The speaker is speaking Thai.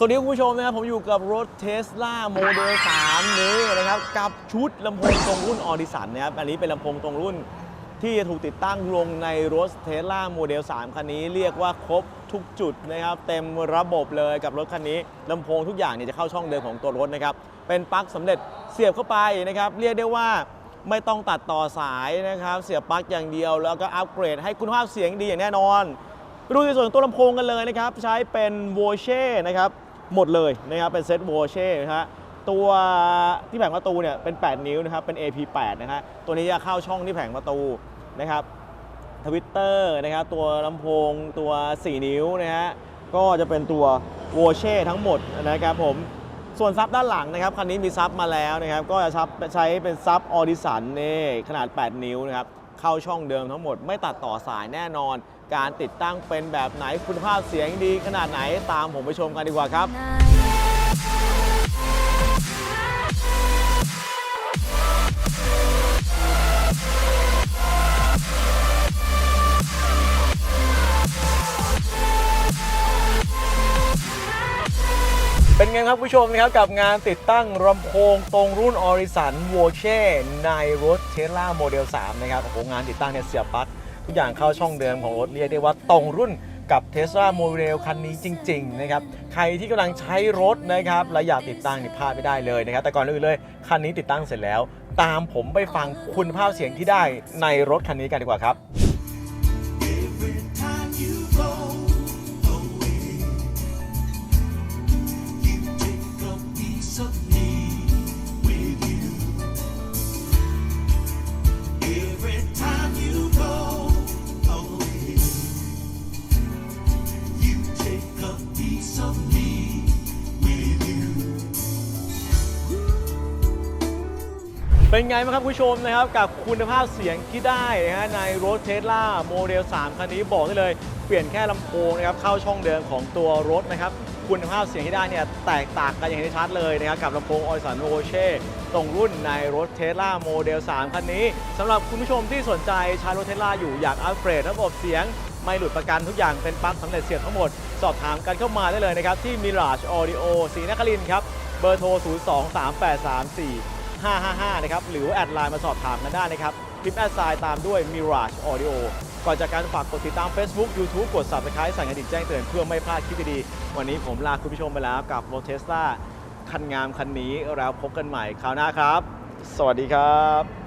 สวัสดีคุณผู้ชมนะครับ ผมอยู่กับรถเทสลาโมเดล3นี้นะครับ กับชุดลำโพงตรงรุ่นออดิสันนะครับ อันนี้เป็นลำโพงตรงรุ่นที่จะถูกติดตั้งลงในรถเทสลาโมเดล3คันนี้ เรียกว่าครบทุกจุดนะครับ เต็มระบบเลยกับรถคันนี้ลำโพงทุกอย่างเนี่ยจะเข้าช่องเดิมของตัวรถนะครับ เป็นปลั๊กสำเร็จเสียบเข้าไปนะครับ เรียกได้ว่าไม่ต้องตัดต่อสายนะครับ เสียบปลั๊กอย่างเดียว แล้วก็อัปเกรดให้คุณภาพเสียงดีอย่างแน่นอนไปดูในส่วนตัวลำโพงกันเลยนะครับ ใช้เป็นโวเช่นะครับ หมดเลยนะครับเป็นเซตโวเช่นะฮะตัวที่แผงประตูเนี่ยเป็น 8 นิ้วนะครับเป็น AP8 นะฮะตัวนี้จะเข้าช่องที่แผงประตูนะครับทวิตเตอร์นะครับตัวลำโพงตัว 4 นิ้วนะฮะก็จะเป็นตัวโวเช่ทั้งหมดนะครับผมส่วนซับด้านหลังนะครับคันนี้มีซับมาแล้วนะครับก็จะใช้เป็นซับออดิสันนี่ขนาด 8 นิ้วนะครับ เข้าช่องเดิมทั้งหมดไม่ตัดต่อสายแน่นอน การติดตั้งเป็นแบบไหนคุณภาพเสียงดีขนาดไหนตามผมไปชมกันดีกว่าครับ เป็นไงครับผู้ชมนะครับกับงานติดตั้งลำโพงตรงรุ่นออริสันโวเช่ในรถเทสลาโมเดล 3 นะครับโอ้โหงานติดตั้งเนี่ยเสียบปลั๊กทุกอย่างเข้าช่องเดิมของรถเรียกได้ว่าตรงรุ่นกับเทสลาโมเดลคันนี้จริง ๆ นะครับ ใครที่กำลังใช้รถนะครับและอยากติดตั้งนี่พลาดไม่ได้เลยนะครับ แต่ก่อนอื่นเลย คันนี้ติดตั้งเสร็จแล้ว ตามผมไปฟังคุณภาพเสียงที่ได้ในรถคันนี้กันดีกว่าครับ เป็นไงบ้างครับคุณผู้ชมนะครับกับคุณภาพเสียงที่ได้นะฮะในรถเทสลาโมเดล 3 คันนี้บอกได้เลย เปลี่ยนแค่ลำโพงนะครับเข้าช่องเดิมของตัวรถนะครับคุณภาพเสียงที่ได้เนี่ยแตกต่างกันอย่างเห็นชัดเลยนะครับกับลำโพงออยสันโรเช่ตรงรุ่นในรถเทสลาโมเดล 3 คันนี้สำหรับคุณผู้ชมที่สนใจใช้รถเทสลาอยู่อยากอัปเกรดระบบเสียงไม่หลุดประกันทุกอย่างเป็นปลั๊กสำเร็จเสียบทั้งหมด สอบถามกันเข้ามาได้เลยนะครับที่ Mirage Audio ศรีนครินครับเบอร์โทร 555 นะครับ หรือว่าแอดไลน์มาสอบถามกันได้นะครับพิมพ์แอดไซน์ตามด้วย Mirage Audio ก่อนจากการฝากกดติดตาม Facebook YouTube กด Subscribe สั่นกระดิ่งแจ้งเตือนเพื่อไม่พลาดคลิปดีๆ วันนี้ผมลาคุณผู้ชมไปแล้วกับรถเทสลาคันงามคันนี้แล้วพบกันใหม่คราวหน้าครับ สวัสดีครับ